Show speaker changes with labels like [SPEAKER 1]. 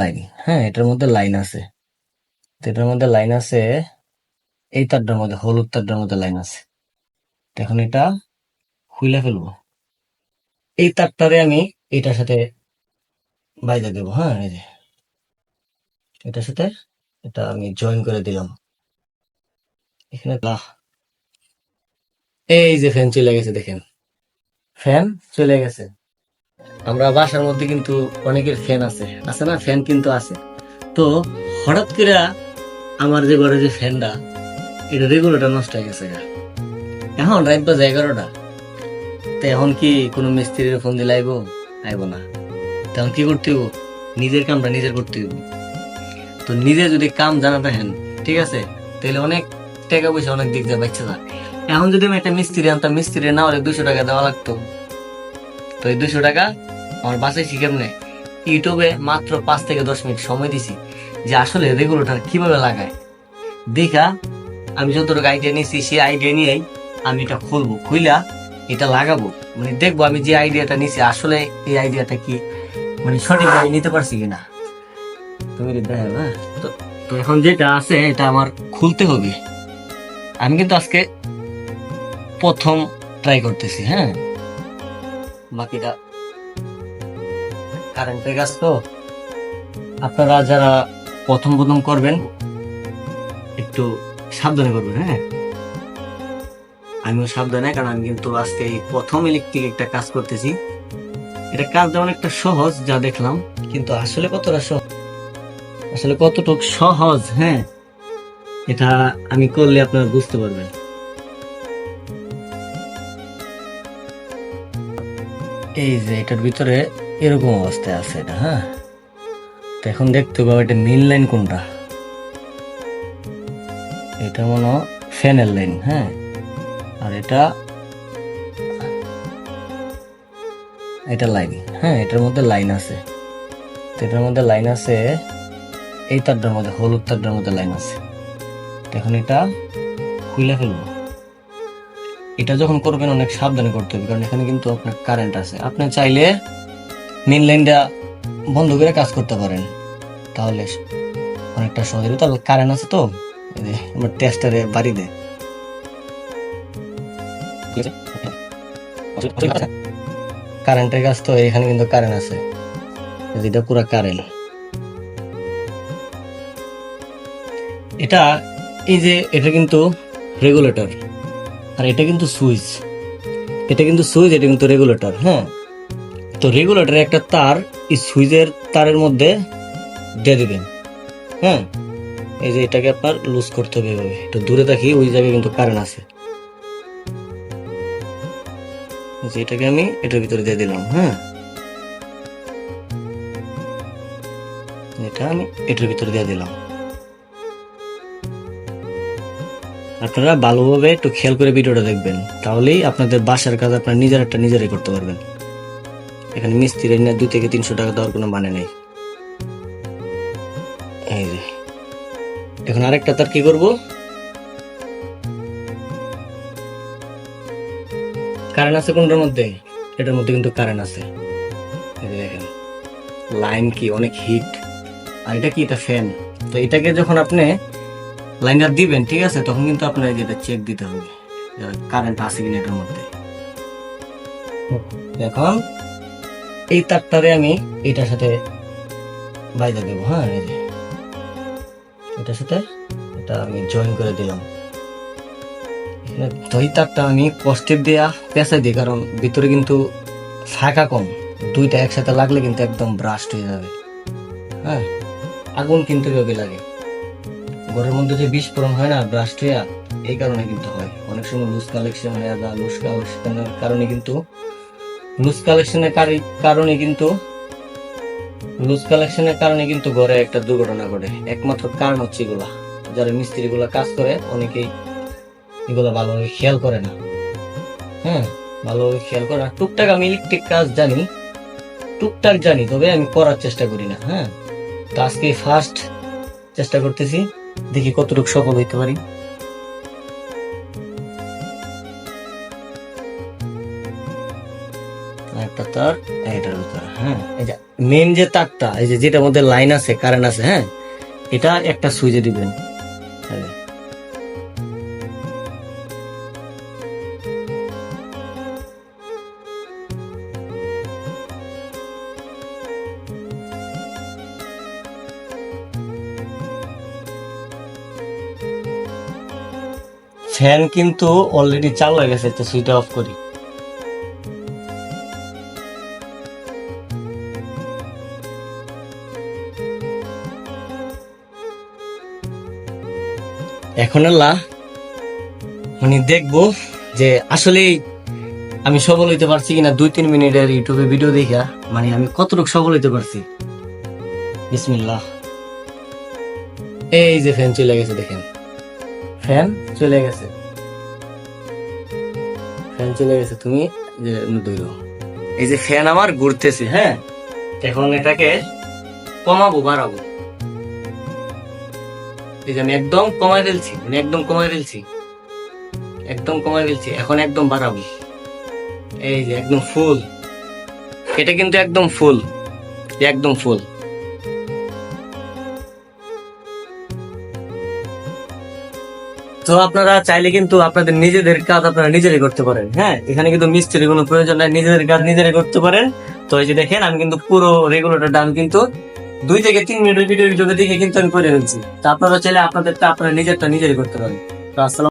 [SPEAKER 1] Line হ্যাঁ এটার মধ্যে লাইন আছে। তো এটার মধ্যে লাইন আছে, এই তারটার মধ্যে, হলুদ তারটার মধ্যে লাইন আছে। এখন এটা খুইলা ফেলব। এই তারটারে আমি এটার সাথে বাইরে দেবো হ্যাঁ এই যে। এটার সাথে এটা আমি জয়েন করে দিলাম। এখানে এই যে ফ্যান চলে গেছে, দেখেন। ফ্যান চলে গেছে। আমরা বাসার মধ্যে কিন্তু অনেকের ফ্যান আছে। আছে না? ফ্যান কিন্তু আছে। তো হঠাৎ করে আমার যে ঘরে যে ফ্যানটা এটা রেগুলেটর নষ্ট হয়ে গেছে। এখন রাত বাজে এগারোটা। তো এখন কি কোনো মিস্ত্রির ফোন দিলে আইবো? আইবো না। তখন কি করতে হইব? নিজের কামটা নিজের করতে হইব। তো নিজে যদি কাম জানা থাকেন, ঠিক আছে? তাহলে অনেক টাকা পয়সা অনেক দিক দিয়ে বাচ্চা এখন যদি আমি একটা মিস্ত্রি আনতাম মিস্ত্রি না হলে দুশো টাকা দেওয়া লাগতো। তো এই দুশো টাকা। আমার শিখে কেমনে? ইউটিউবে মাত্র পাঁচ থেকে দশ মিনিট সময় দিছি যে আসলে রেগুলেটর কীভাবে লাগায়। দেখা, আমি যতটুকু আইডিয়া নিয়েছি সেই আইডিয়া নিয়েই আমি এটা খুলবো। খুইলা এটা লাগাবো। মানে দেখব আমি যে আইডিয়াটা নিছি, আসলে এই আইডিয়াটা কি? মানে সঠিকভাবে নিতে পারছি কিনা? তুমি দেখো না তো তো এখন যেটা আছে, এটা আমার খুলতে হবে। আমি কিন্তু আজকে প্রথম ট্রাই করতেছি হ্যাঁ? বাকিটা কারেন্টের কাজ তো। আপনারা যারা প্রথম প্রথম করবেন, একটু সাবধানে করবেন হ্যাঁ? আমিও সাবধানে, কারণ আমি কিন্তু আজকে এই প্রথম ইলেকট্রিক একটা কাজ করতেছি। এটা কাজ যেমন একটা সহজ, যা দেখলাম, কিন্তু আসলে কতটা সহজ? আসলে কতটুক সহজ হ্যাঁ? এটা আমি করলে আপনারা বুঝতে পারবেন। এই যে এটার ভিতরে এরকম অবস্থায় আছে এটা হ্যাঁ? তো এখন দেখতে পাবো এটা মেন লাইন কোনটা? এটা মনে ফ্যানের লাইন হ্যাঁ? আর এটা এটা লাইন হ্যাঁ এটার মধ্যে লাইন আছে। তো এটার মধ্যে লাইন আছে, এই তারটার মধ্যে, হলুদ তারটার মধ্যে লাইন আছে। এখন এটা খুলে ফেলব। এটা যখন করবেন, অনেক সাবধানে করতে হবে, কারণ এখানে কিন্তু আপনার কারেন্ট আছে। আপনি চাইলে মেন লাইনটা বন্ধ করে কাজ করতে পারেন। তাহলে অনেকটা সহজ হবে। তবে কারেন্ট আছে তো? আমার টেস্টারে বাড়ি দেয় কারেন্টের কাজ তো, এখানে কিন্তু কারেন্ট আছে। যেটা পুরো কারেন্ট এটা, এই যে এটা কিন্তু রেগুলেটর আর এটা কিন্তু সুইচ। এটা কিন্তু সুইচ, এটা কিন্তু রেগুলেটর হ্যাঁ? তো রেগুলেটরে একটা তার এই সুইচের তারের মধ্যে দিয়ে দিবেন হ্যাঁ? এই যে এটাকে আপনার লুজ করতে হবে এভাবে। একটু দূরে থাকি, ওই জায়গায় কিন্তু কারেন্ট আছে। এটাকে আমি এটার ভিতরে দিয়ে দিলাম হ্যাঁ? এটা আমি এটার ভিতরে দিয়ে দিলাম। আপনারা ভালোভাবে একটু খেয়াল করে ভিডিওটা দেখবেন, তাহলেই আপনাদের বাসার কাজ আপনার নিজের একটা নিজেরাই করতে পারবেন। এখানে মিস্ত্রি না দুই থেকে তিনশো টাকা দেওয়ার কোনো মানে নেই। এখন আরেকটা তার কি করব? কারেন্ট আছে কোনটার মধ্যে? এটার মধ্যে কিন্তু কারেন্ট আছে। দেখেন লাইন কি অনেক হিট আর এটা কি? এটা ফ্যান তো এটাকে যখন আপনি লাইনটা দিবেন, ঠিক আছে? তখন কিন্তু আপনার যেটা চেক দিতে হবে কারেন্ট আছে কিনা এটার মধ্যে। এখন এই তারটারে আমি এটার সাথে বাইরে দেবো হ্যাঁ এই যে। এটার সাথে এটা আমি জয়েন করে দিলাম। দই তারটা আমি কষ্টের দেয়া পেঁচাই দিই, কারণ ভিতরে কিন্তু ফাঁকা কম। দুইটা একসাথে লাগলে কিন্তু একদম ব্রাস্ট হয়ে যাবে হ্যাঁ? আগুন কিন্তু লাগে। ঘরের মধ্যে যে বিস্ফোরণ হয় না ব্রাস্ট হইয়া এই কারণে কিন্তু হয়। অনেক সময় লুজ কালেকশন হয়ে যায় লুজ কালেকশনের কারণে কিন্তু লুজ কালেকশনের কারণে কিন্তু লুজ কালেকশনের কারণে কিন্তু ঘরে একটা দুর্ঘটনা ঘটে। একমাত্র কারণ হচ্ছে এগুলা। যারা মিস্ত্রি গুলা কাজ করে, অনেকেই এগুলো ভালোভাবে খেয়াল করে না। হ্যাঁ ভালোভাবে খেয়াল করে না। টুকটাক আমি ইলেকট্রিক কাজ জানি, টুকটাক জানি, তবে আমি করার চেষ্টা করি না। হ্যাঁ তো আজকে ফার্স্ট চেষ্টা করতেছি। দেখি কতটুকু সফল হইতে পারি। একটা তার হ্যাঁ। এই যে মেন যে তারটা, এই যে যেটার মধ্যে লাইন আছে কারেন্ট আছে হ্যাঁ এটা একটা সুইচে দিবেন। ফ্যান কিন্তু অলরেডি চালু হয়ে গেছে তো সুইচটা অফ করি। এখন আল্লাহ মানে দেখব যে আসলে আমি সফল হইতে পারছি কিনা দুই, তিন মিনিটের ইউটিউবে ভিডিও দেখা মানে আমি কতটুকু সফল হইতে পারছি। বিসমিল্লাহ। এই যে ফ্যান চলে গেছে, দেখেন। ফ্যান চলে গেছে। ফ্যান চলে গেছে, তুমি ধরো। এই যে ফ্যান আমার ঘুরতেছে হ্যাঁ? এখন এটাকে কমাবো, বাড়াবো। এই যে আমি একদম কমাই ফেলছি মানে একদম কমাই ফেলছি। একদম কমাই ফেলছি, এখন একদম বাড়াবো। এই যে একদম ফুল। এটা কিন্তু একদম ফুল। একদম ফুল। তো আপনারা চাইলে কিন্তু আপনাদের নিজেদের কাজ আপনারা নিজেরাই করতে পারেন হ্যাঁ? এখানে কিন্তু মিস্ত্রি কোনো প্রয়োজন নাই, নিজেদের কাজ নিজেরাই করতে পারেন। তো এই যে দেখেন, আমি কিন্তু পুরো রেগুলেটরটা আমি কিন্তু দুই থেকে তিন মিনিটের ভিডিও ভিডিও দেখে কিন্তু আমি করে ফেলছি। তো আপনারা চাইলে আপনাদেরটা আপনারা নিজেরটা নিজেরাই করতে পারেন। তো আসসালাম